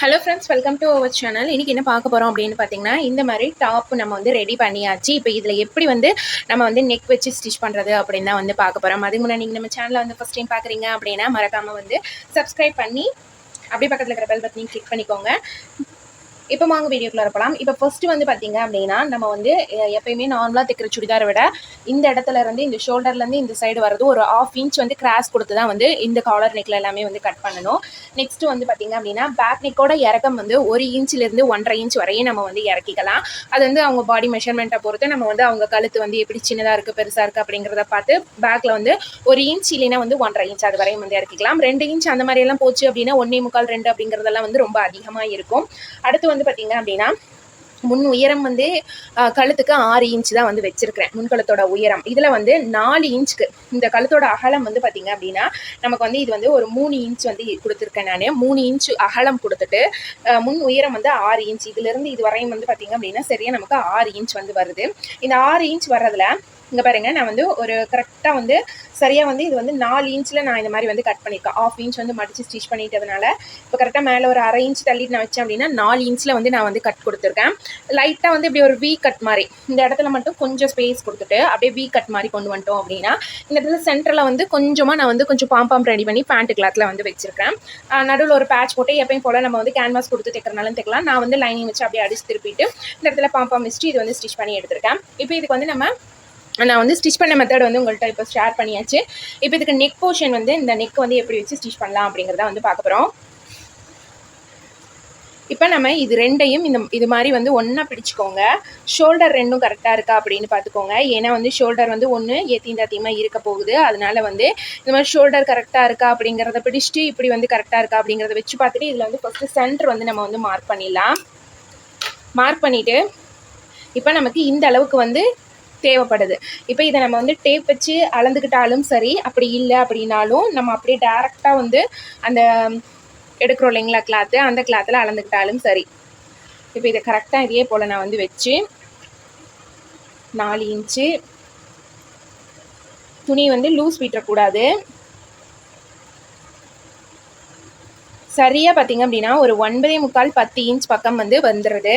Hello friends welcome to our channel இன்றைக்கி என்ன பார்க்க போகிறோம் அப்படின்னு பார்த்தீங்கன்னா இந்த மாதிரி டாப் நம்ம வந்து ரெடி பண்ணியாச்சு. இப்போ இதில் எப்படி வந்து நம்ம வந்து நெக் வச்சு ஸ்டிச் பண்ணுறது அப்படின்னு தான் வந்து பார்க்க போகிறோம் அதுக்கு முன்னாடி நீங்கள் நம்ம சேனலை வந்து ஃபஸ்ட் டைம் பார்க்குறீங்க அப்படின்னா மறக்காமல் வந்து சப்ஸ்கிரைப் பண்ணி அப்படியே பக்கத்தில் இருக்கிற பெல் பட்டனையும் கிளிக் பண்ணிக்கோங்க. இப்போ வாங்க வீடியோக்குள்ள இருக்கலாம் இப்போ ஃபர்ஸ்ட் வந்து பார்த்தீங்க அப்படின்னா நம்ம வந்து எப்பயுமே நார்மலாக தைக்கிற சுடிதாரை விட இந்த இடத்துல இருந்து இந்த ஷோல்டர்லேருந்து இந்த சைடு வரது ஒரு ஆஃப் இன்ச் வந்து கிராஸ் கொடுத்து தான் வந்து இந்த காலர் நெக்கில் எல்லாமே வந்து கட் பண்ணணும். நெக்ஸ்ட் வந்து பார்த்தீங்க அப்படின்னா பேக் நெக்கோட இறக்கம் வந்து ஒரு இன்ச்சிலேருந்து ஒன்றரை இன்ச் வரையும் நம்ம வந்து இறக்கிக்கலாம். அது வந்து அவங்க பாடி மெஷர்மெண்ட்டை பொறுத்து நம்ம வந்து அவங்க கழுத்து வந்து எப்படி சின்னதாக இருக்குது பெருசாக இருக்குது அப்படிங்கிறத பார்த்து பேக்கில் வந்து ஒரு இன்ச் இல்லைன்னா வந்து ஒன்றரை இன்ச் அது வரையும் வந்து இறக்கிக்கலாம். ரெண்டு இன்ச் அந்த மாதிரி எல்லாம் போச்சு அப்படின்னா ஒன்றே முக்கால் ரெண்டு அப்படிங்கிறதெல்லாம் வந்து ரொம்ப அதிகமாக இருக்கும். அடுத்து வந்து வந்து பார்த்தீங்க அப்படின்னா முன் உயரம் வந்து கழுத்துக்கு ஆறு இன்ச் தான் வந்து வச்சிருக்கிறேன். முன்கழுத்தோட உயரம். இதில் வந்து நாலு இன்ச்சுக்கு இந்த கழுத்தோட அகலம் வந்து பார்த்தீங்க அப்படின்னா நமக்கு வந்து இது வந்து ஒரு மூணு இன்ச் வந்து கொடுத்துருக்கேன் நான். மூணு இன்ச் அகலம் கொடுத்துட்டு முன் உயரம் வந்து ஆறு இன்ச் இதுலேருந்து இது வரையும் வந்து பார்த்தீங்க அப்படின்னா சரியாக நமக்கு ஆறு இன்ச் வந்து வருது. இந்த ஆறு இன்ச் வர்றதுல இங்கே பாருங்க நான் வந்து ஒரு கரெக்டாக வந்து சரியாக வந்து இது வந்து நாலு இன்ச்சில் நான் இந்த மாதிரி வந்து கட் பண்ணியிருக்கேன் ஆஃப் இன்ச் வந்து மடித்து ஸ்டிச் பண்ணிட்டதுனால. இப்போ கரெக்டாக மேலே ஒரு அரை இன்ச் தள்ளிட்டு நான் வச்சேன் அப்படின்னா நாலு இன்ச்சில் வந்து நான் வந்து கட் கொடுத்துருக்கேன். லைட்டாக வந்து இப்படி ஒரு வீ கட் மாதிரி இந்த இடத்துல மட்டும் கொஞ்சம் ஸ்பேஸ் கொடுத்துட்டு அப்படியே வீ கட் மாதிரி கொண்டு வந்துட்டோம் அப்படின்னா இந்த இடத்துல சென்டரில் வந்து கொஞ்சமாக நான் வந்து கொஞ்சம் பாம்பாம் ரெடி பண்ணி பேண்ட் கிளாத்தில் வந்து வச்சிருக்கேன். நடுவில் ஒரு பேட்ச் போட்டு எப்பயும் போல் நம்ம வந்து கேன்வாஸ் கொடுத்து தைக்கிறனாலும் தைக்கலாம். நான் வந்து லைனிங் வச்சு அப்படியே அடிச்சு திருப்பிட்டு இந்த இடத்துல பாம்பாம் வச்சுட்டு இது வந்து ஸ்டிச் பண்ணி எடுத்திருக்கேன். இப்போ இதுக்கு வந்து நம்ம நான் வந்து ஸ்டிச் பண்ண மெத்தட் வந்து உங்கள்கிட்ட இப்போ ஷேர் பண்ணியாச்சு. இப்போ இதுக்கு நெக் போர்ஷன் வந்து இந்த நெக் வந்து எப்படி வச்சு ஸ்டிச் பண்ணலாம் அப்படிங்கிறத வந்து பார்க்க போகிறோம் இப்போ நம்ம இது ரெண்டையும் இந்த இது மாதிரி வந்து ஒன்றா பிடிச்சிக்கோங்க. ஷோல்டர் ரெண்டும் கரெக்டாக இருக்கா அப்படின்னு பார்த்துக்கோங்க. ஏன்னா வந்து ஷோல்டர் வந்து ஒன்று ஏத்தீந்த தாத்தியமாக இருக்க போகுது. அதனால வந்து இந்த மாதிரி ஷோல்டர் கரெக்டாக இருக்கா அப்படிங்கிறத பிடிச்சிட்டு இப்படி வந்து கரெக்டாக இருக்கா அப்படிங்கிறத வச்சு பார்த்துட்டு இதில் வந்து ஃபஸ்ட்டு சென்டர் வந்து நம்ம வந்து மார்க் பண்ணிடலாம். மார்க் பண்ணிவிட்டு இப்போ நமக்கு இந்த அளவுக்கு வந்து தேவைப்படுது. இப்போ இதை நம்ம வந்து டேப் வச்சு அளந்துக்கிட்டாலும் சரி அப்படி இல்லை அப்படின்னாலும் நம்ம அப்படியே டேரெக்டாக வந்து அந்த எடுக்கிறோம் இல்லைங்களா கிளாத்து அந்த கிளாத்தில் அளந்துக்கிட்டாலும் சரி. இப்போ இதை கரெக்டாக இதே போல் நான் வந்து வச்சு நாலு இன்ச்சு துணி வந்து லூஸ் விட்டுறக்கூடாது. சரியாக பார்த்தீங்க அப்படின்னா ஒரு ஒன்பதே முக்கால் பத்து இன்ச் பக்கம் வந்து வந்துடுது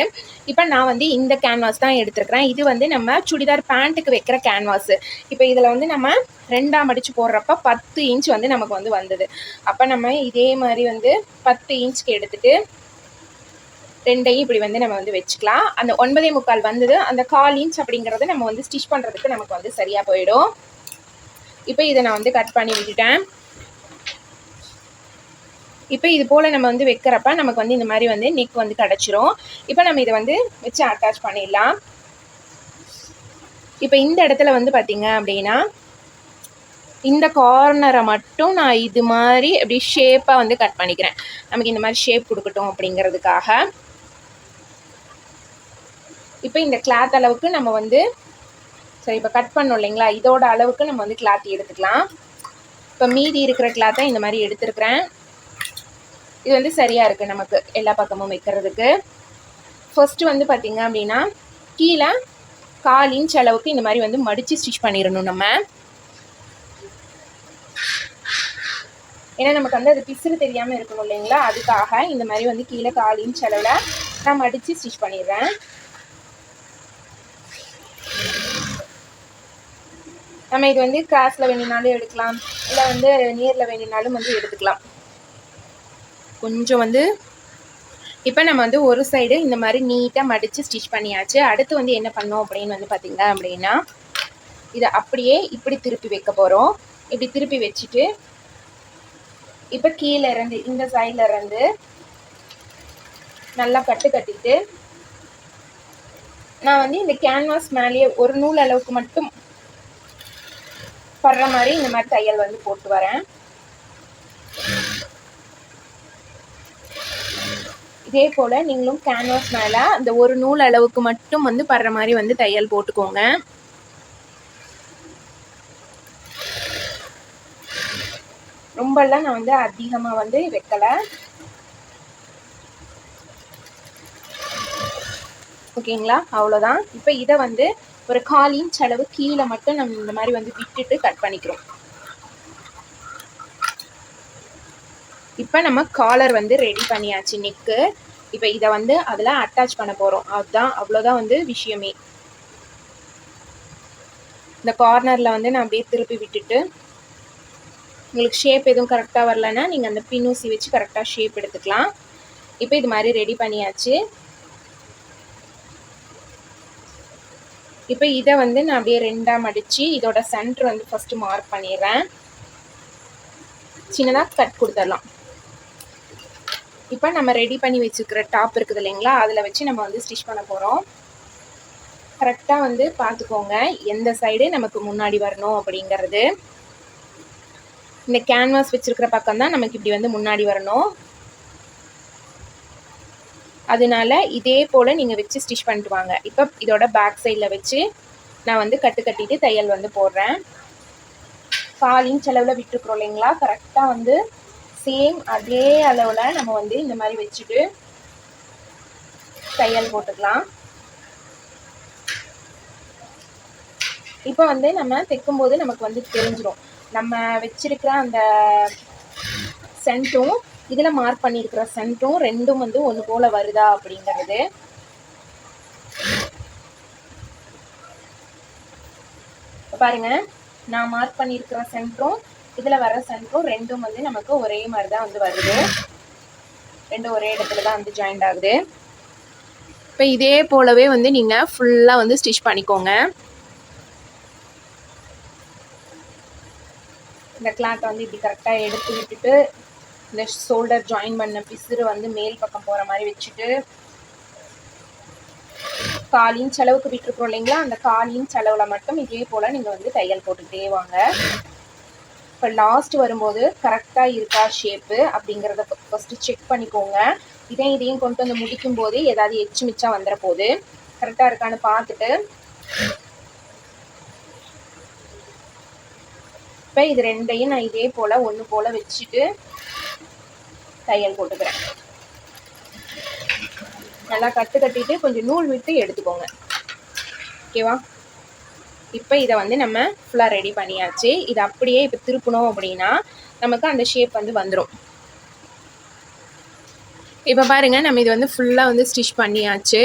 இப்போ நான் வந்து இந்த கேன்வாஸ் தான் எடுத்திருக்கிறேன். இது வந்து நம்ம சுடிதார் பேண்ட்டுக்கு வைக்கிற கேன்வாஸு இப்போ இதில் வந்து நம்ம ரெண்டாம் அடித்து போடுறப்ப பத்து இன்ச் வந்து நமக்கு வந்து வந்தது. அப்போ நம்ம இதே மாதிரி வந்து பத்து இன்ச்க்கு எடுத்துட்டு ரெண்டையும் இப்படி வந்து நம்ம வந்து வச்சுக்கலாம். அந்த ஒன்பதே முக்கால் வந்தது. அந்த கால் இன்ச் அப்படிங்கிறது நம்ம வந்து ஸ்டிச் பண்ணுறதுக்கு நமக்கு வந்து சரியாக போயிடும். இப்போ இதை நான் வந்து கட் பண்ணி விட்டுட்டேன். இப்போ இது போல் நம்ம வந்து வைக்கிறப்ப நமக்கு வந்து இந்த மாதிரி வந்து நிக் வந்து கிடச்சிரும். இப்போ நம்ம இதை வந்து வச்சு அட்டாச் பண்ணிடலாம். இப்போ இந்த இடத்துல வந்து பார்த்திங்க அப்படின்னா இந்த கார்னரை மட்டும் நான் இது மாதிரி அப்படி ஷேப்பாக வந்து கட் பண்ணிக்கிறேன். நமக்கு இந்த மாதிரி ஷேப் கொடுக்கட்டும் அப்படிங்கிறதுக்காக. இப்போ இந்த கிளாத் அளவுக்கு நம்ம வந்து சரி இப்போ கட் பண்ணோம் இல்லைங்களா? இதோட அளவுக்கு நம்ம வந்து கிளாத் எடுத்துக்கலாம். இப்போ மீதி இருக்கிற கிளாத்தை இந்த மாதிரி எடுத்துருக்கிறேன். இது வந்து சரியாக இருக்குது நமக்கு எல்லா பக்கமும் வைக்கிறதுக்கு. ஃபர்ஸ்ட்டு வந்து பார்த்திங்க அப்படின்னா கீழே கால் இன்ச் அளவுக்கு இந்த மாதிரி வந்து மடித்து ஸ்டிச் பண்ணிடணும் நம்ம. ஏன்னா நமக்கு வந்து அது பிசுறு தெரியாமல் இருக்கணும் இல்லைங்களா? அதுக்காக இந்த மாதிரி வந்து கீழே கால் இன்ச் அளவில் நான் மடித்து ஸ்டிச் பண்ணிடுறேன். நம்ம இது வந்து கிளாஸில் வேணுனாலும் எடுக்கலாம். இல்லை வந்து நேரில் வேணுனாலும் வந்து எடுத்துக்கலாம். கொஞ்சம் வந்து இப்போ நம்ம வந்து ஒரு சைடு இந்த மாதிரி நீட்டாக மடித்து ஸ்டிச் பண்ணியாச்சு. அடுத்து வந்து என்ன பண்ணோம் அப்படின்னு வந்து பார்த்தீங்க அப்படின்னா இதை அப்படியே இப்படி திருப்பி வைக்க போகிறோம் இப்படி திருப்பி வச்சுட்டு இப்போ கீழே இருந்து இந்த சைடில் இருந்து நல்லா கட்டு கட்டிட்டு நான் வந்து இந்த கேன்வாஸ் மேலேயே ஒரு நூல் அளவுக்கு மட்டும் படுற மாதிரி இந்த மாதிரி தையல் வந்து போட்டு வரேன். இதே போல் நீங்களும் கேன்வாஸ் மேலே அந்த ஒரு நூல் அளவுக்கு மட்டும் வந்து படுற மாதிரி வந்து தையல் போட்டுக்கோங்க. ரொம்பலாம் நான் வந்து அதிகமாக வந்து வைக்கலை. ஓகேங்களா? அவ்வளோதான். இப்போ இதை வந்து ஒரு கால் இன்ச் அளவு கீழே மட்டும் நம்ம இந்த மாதிரி வந்து விட்டுட்டு கட் பண்ணிக்கிறோம். இப்போ நம்ம காலர் வந்து ரெடி பண்ணியாச்சு நெக்கு இப்போ இதை வந்து அதில் அட்டாச் பண்ண போகிறோம் அதுதான் அவ்வளோதான் வந்து விஷயமே. இந்த கார்னரில் வந்து நான் அப்படியே திருப்பி விட்டுட்டு உங்களுக்கு ஷேப் எதுவும் கரெக்டாக வரலன்னா நீங்கள் அந்த பின்னூசி வச்சு கரெக்டாக ஷேப் எடுத்துக்கலாம். இப்போ இது மாதிரி ரெடி பண்ணியாச்சு. இப்போ இதை வந்து நான் அப்படியே ரெண்டாக மடித்து இதோட சென்டர் வந்து ஃபஸ்ட்டு மார்க் பண்ணிடுறேன். சின்னதாக கட் கொடுத்துடலாம். இப்போ நம்ம ரெடி பண்ணி வச்சுருக்கிற டாப் இருக்குது இல்லைங்களா? அதில் வச்சு நம்ம வந்து ஸ்டிச் பண்ண போகிறோம் கரெக்டாக வந்து பார்த்துக்கோங்க. எந்த சைடு நமக்கு முன்னாடி வரணும் அப்படிங்கிறது. இந்த கேன்வாஸ் வச்சுருக்கிற பக்கம் தான் நமக்கு இப்படி வந்து முன்னாடி வரணும். அதனால இதே போல் நீங்கள் வச்சு ஸ்டிச் பண்ணிட்டு வாங்க. இப்போ இதோட பேக் சைடில் வச்சு நான் வந்து கட்டு கட்டிட்டு தையல் வந்து போடுறேன். கால் இன்ச் அளவில் விட்டுருக்குறோம் இல்லைங்களா? கரெக்டாக வந்து சேம் அதே அளவில் நம்ம வந்து இந்த மாதிரி வச்சுட்டு தையல் போட்டுக்கலாம். இப்போ வந்து நம்ம தைக்கும்போது நமக்கு வந்து தெரிஞ்சிடும் நம்ம வச்சிருக்கிற அந்த சென்ட்டும் இதில் மார்க் பண்ணியிருக்கிற சென்ட்டும் ரெண்டும் வந்து ஒன்று போல் வருதா அப்படிங்கிறது. பாருங்க நான் மார்க் பண்ணியிருக்கிற சென்ட்ரும் இதில் வர சன்க்கும் ரெண்டும் வந்து நமக்கு ஒரே மாதிரி தான் வந்து வருது. ரெண்டும் ஒரே இடத்துல தான் வந்து ஜாயிண்ட் ஆகுது. இப்போ இதே போலவே வந்து நீங்கள் ஃபுல்லாக வந்து ஸ்டிச் பண்ணிக்கோங்க. இந்த கிளாத்தை வந்து இப்படி கரெக்டாக எடுத்து விட்டுட்டு இந்த ஷோல்டர் ஜாயின் பண்ண பிசுறு வந்து மேல் பக்கம் போகிற மாதிரி வச்சுட்டு கால் இன்ச் அளவுக்கு விட்டுருக்குறோம் இல்லைங்களா? அந்த கால் இன்ச் அளவில் மட்டும் இதே போல் நீங்கள் வந்து தையல் போட்டுக்கிட்டே வாங்க. இப்போ லாஸ்ட் வரும்போது கரெக்டாக இருக்கா ஷேப்பு அப்படிங்கிறத ஃபஸ்ட்டு செக் பண்ணிக்கோங்க. இதையும் இதையும் கொண்டு வந்து முடிக்கும் போது ஏதாவது எச்சு மிச்சா வந்துட போகுது கரெக்டாக இருக்கான்னு பார்த்துட்டு இப்போ இது ரெண்டையும் நான் இதே போல் ஒன்று போல் வச்சுட்டு தையல் போட்டுக்கிறேன். நல்லா கட்டு கட்டிட்டு கொஞ்சம் நூல் விட்டு எடுத்துக்கோங்க. ஓகேவா இப்போ இதை வந்து நம்ம ஃபுல்லாக ரெடி பண்ணியாச்சு. இது அப்படியே இப்போ திருப்பணும் அப்படின்னா நமக்கு அந்த ஷேப் வந்து வந்துடும் இப்போ பாருங்க நம்ம இது வந்து ஃபுல்லாக வந்து ஸ்டிச் பண்ணியாச்சு.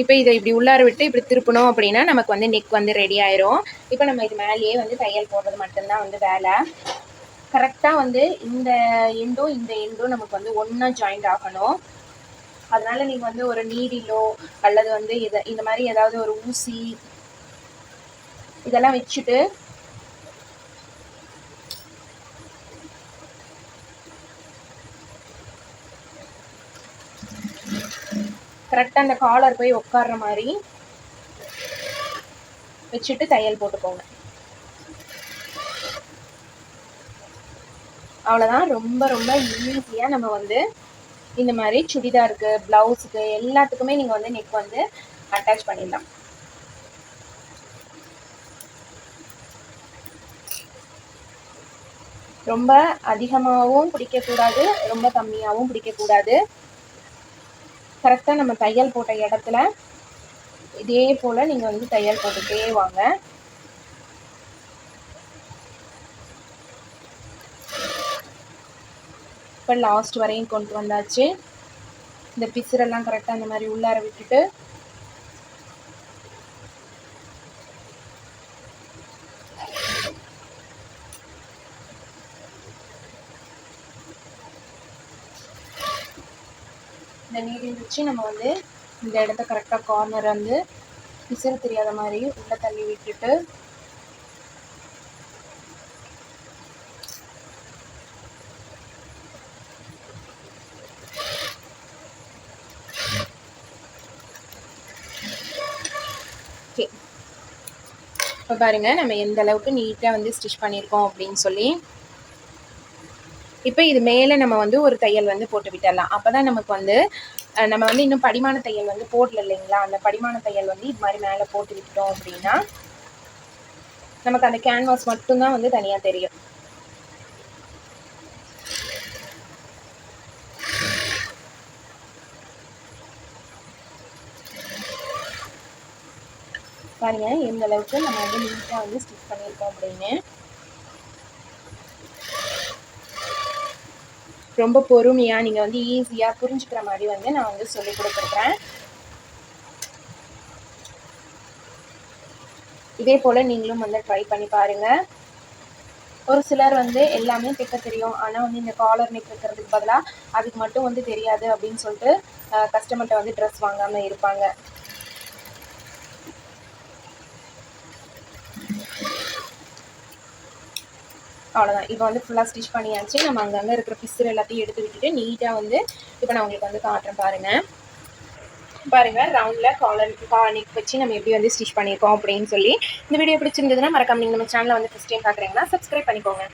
இப்போ இதை இப்படி உள்ளார விட்டு இப்படி திருப்பணும் அப்படின்னா நமக்கு வந்து நெக் வந்து ரெடி ஆயிரும். இப்போ நம்ம இது மேலேயே வந்து தையல் போடுறது மட்டும்தான் வந்து வேலை. கரெக்டாக வந்து இந்த எண்டும் இந்த எண்டும் நமக்கு வந்து ஒன்றா ஜாயிண்ட் ஆகணும். அதனால நீங்கள் வந்து ஒரு நீரிலோ அல்லது வந்து இதை இந்த மாதிரி ஏதாவது ஒரு ஊசி இதெல்லாம் வச்சுட்டு கரெக்டாக அந்த காலர் போய் உட்கார்ற மாதிரி வச்சுட்டு தையல் போட்டுக்கோங்க. அவ்வளோதான் ரொம்ப ரொம்ப ஈஸியாக நம்ம வந்து இந்த மாதிரி சுடிதாருக்கு ப்ளவுஸுக்கு எல்லாத்துக்குமே நீங்கள் வந்து நெக் வந்து அட்டாச் பண்ணிடலாம். ரொம்ப அதிகமாகவும் பிடிக்கக்கூடாது ரொம்ப கம்மியாகவும் பிடிக்கக்கூடாது. கரெக்டாக நம்ம தையல் போட்ட இடத்துல இதே போல் நீங்கள் வந்து தையல் போட்டுகிட்டே வாங்க. இப்போ லாஸ்ட் வரையும் கொண்டு வந்தாச்சு. இந்த பிசுரெல்லாம் கரெக்டாக அந்த மாதிரி உள்ளார விட்டுட்டு. இந்த நீடில் வச்சு நம்ம வந்து இந்த இடத்த கரெக்டாக கார்னர் வந்து பிசுறு தெரியாத மாதிரி உள்ளே தள்ளி விட்டுட்டு ஓகே இப்போ பாருங்கள் நம்ம எந்த அளவுக்கு நீட்டாக வந்து ஸ்டிச் பண்ணியிருக்கோம் அப்படின்னு சொல்லி. இப்போ இது மேலே நம்ம வந்து ஒரு தையல் வந்து போட்டு விட்டுடலாம் அப்போ தான் நமக்கு வந்து நம்ம வந்து இன்னும் படிமான தையல் வந்து போடல இல்லைங்களா? அந்த படிமான தையல் வந்து இது மாதிரி மேலே போட்டு விட்டோம் அப்படின்னா நமக்கு அந்த கேன்வாஸ் மட்டும்தான் வந்து தனியாக தெரியும். பாருங்கள் எந்த அளவுக்கு நம்ம வந்து நீட்டாக வந்து ஸ்டிச் பண்ணியிருக்கோம் அப்படின்னு. ரொம்ப பொறுமையாக நீங்கள் வந்து ஈஸியாக புரிஞ்சுக்கிற மாதிரி வந்து நான் வந்து சொல்லி கொடுத்துருக்குறேன். இதே போல் நீங்களும் வந்து ட்ரை பண்ணி பாருங்கள் ஒரு சிலர் வந்து எல்லாமே தைக்க தெரியும். ஆனால் வந்து இந்த காலர் நெக் வைக்கிறதுக்கு பதிலாக அதுக்கு மட்டும் வந்து தெரியாது அப்படின்னு சொல்லிட்டு கஸ்டமர்கிட்ட வந்து ட்ரெஸ் வாங்காமல் இருப்பாங்க. அவ்வளோதான் இப்போ வந்து ஃபுல்லாக ஸ்டிச் பண்ணியாச்சு. நம்ம அங்கங்கே இருக்கிற பிஸ்ஸர் எல்லாத்தையும் எடுத்து விட்டுட்டு நீட்டாக வந்து இப்போ நான் உங்களுக்கு வந்து காட்டுறேன் பாருங்கள் பாருங்கள் ரவுண்டில் காலர் காலனிக் வச்சு நம்ம எப்படி வந்து ஸ்டிச் பண்ணியிருக்கோம் அப்படின்னு சொல்லி இந்த வீடியோ பிடிச்சிருந்ததுன்னா மறக்காம நீங்கள் நம்ம சேனலை வந்து ஃபஸ்ட் டைம் பார்க்குறீங்கன்னா சப்ஸ்கிரைப் பண்ணிக்கோங்க.